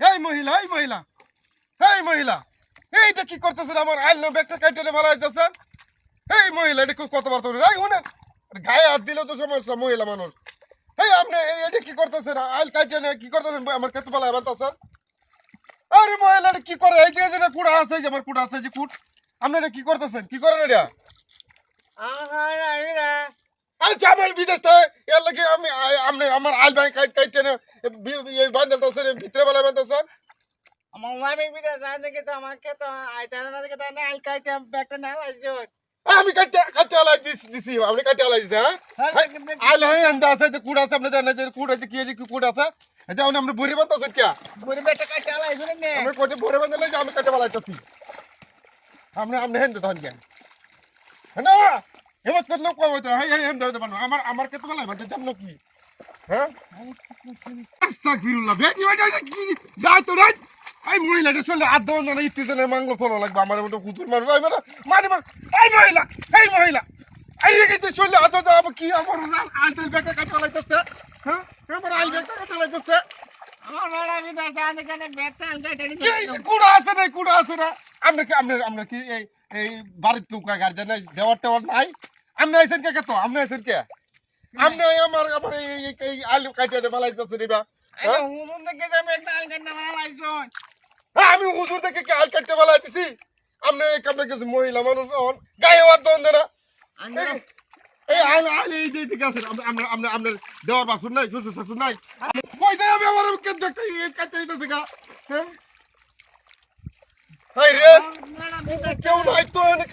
এই মহিলা এই মহিলা এই মহিলা, এইটা কি করতেছেন আমার আইল ব্যাগটা কাইটে ভালো হইতেছেন এই মহিলা, এটা কি কত বার তো এই শুনেন গায়ে হাত দিলে তো সমস্যা, মহিলা মানুষ। এই আপনি এটা কি করতেছেন? আইল কাইটে কি করতেছেন? আমার কত ভালো আরে মহিলা কি করে? এই যে কুড়া আছে যে আমার কুড়া আছে যে কুট। আপনি এটা কি করতেছেন? কি করেন এটা? আচ্ছা আমার বিদেশ থেকে। এর লাগে আমি আপনি আমার আইল ব্যাংক কাইট কাইটে এই বান্ধতেছেন ভিতরে বেলা বান্ধতেছেন আমার মামি বিটা জান দেখে তো আমাকে তো আইতা না দেখে তো না আই কাইতে ব্যাগটা না আইছো আমি কাটতে কাটতে আলাই দিস দিছি আপনি কাটতে আলাই দিছে হ্যাঁ? আইল হয় আন্দা আছে যে কুড়া আছে আপনি জানেন যে কুড়া আছে কি আছে কুড়া আছে? আপনি আমরা ভরে বান্ধতেছেন কে? বুড়ি ব্যাগটা কাইতে আইছো নে। আমি কোটে ভরে বান্ধলে আমি কাটতে বালাইতেছি। আপনি আপনি হেন তখন কেন? না কত লোক কই হইতো হাই হাই দাও বানো। আমার আমার কত বালাই বান্ধে জানো কি? হ্যাঁ? আস্তাগফিরুল্লাহ ওইটা কি? যাই তো রাই এই মহিলাটা চলে আধ দেওয়া না ইত্তেজনে মাংল ফলো লাগবে। আমার মতো হুজুর মানুষ এই মানে মানে মানে এই মহিলা এই মহিলা। এই কিন্তু চলে আধ দেওয়া আমার কি আমার আলতেল ব্যাগটা কাটা লাগতেছে হ্যাঁ? আমার কাটা মারা বিটা জান দেখে না ব্যাগটা আই কাইতে কি? কুড়া আছে না কুড়া আছে না আমরা কি আমরা আমরা কি এই এই বাড়ির কেউ গার্জেন দেওয়ার টেওয়ার নাই? আপনি আইসেন কে কত আপনি আইসেন কে আপনি এই আমার আমার এই এই- এই আলু কাটিয়ে বালাইতেছে নিবা আরে হুজুর দেখে যে ব্যাগটা আই কাইতে না আইছো হ্যাঁ, আমি হুজুর থেকে কি আল কাটতে বালাইতেছি আপনি এই কাপড়ে কিছু মহিলা মানুষ হন গায়ে হাত দেন না আন্দা এই- এই আল আল এই যে দিকে আছেন আমরা আমরা আমরা আপনার দেওয়ার বাসুর নাই শ্বশুর শাশুর নাই কই দেয় আমি আমার কেটে কাটতে দিতেছি গা হ্যাঁ এই রে মারা বিটা কেউ নাই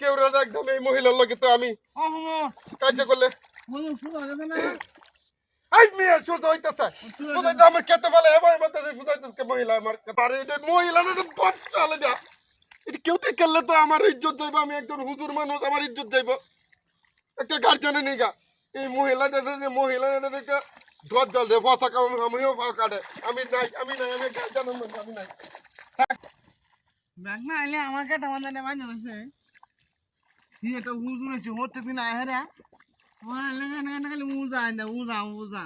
কেউ একদম এই মহিলার লগে তো আমি কাজ করলে। আমার খেতে মহিলা মহিলা ইজ্জত যাইব, আমি একজন হুজুর মানুষ, আমার ইজ্জত যাইব। একটা গার্জেনে নেই এই মহিলাটা মহিলাটা একটা ধর কাম আমিও কাটে। আমি নাই আমি নাই আমি নাই। আমার কাটা মান্দা নে মাঝে মাঝে কি এটা হুজুর আছে ওর দিন আয় রে ওয়া লেগে না খালি উজা আইন্দা উজা উজা।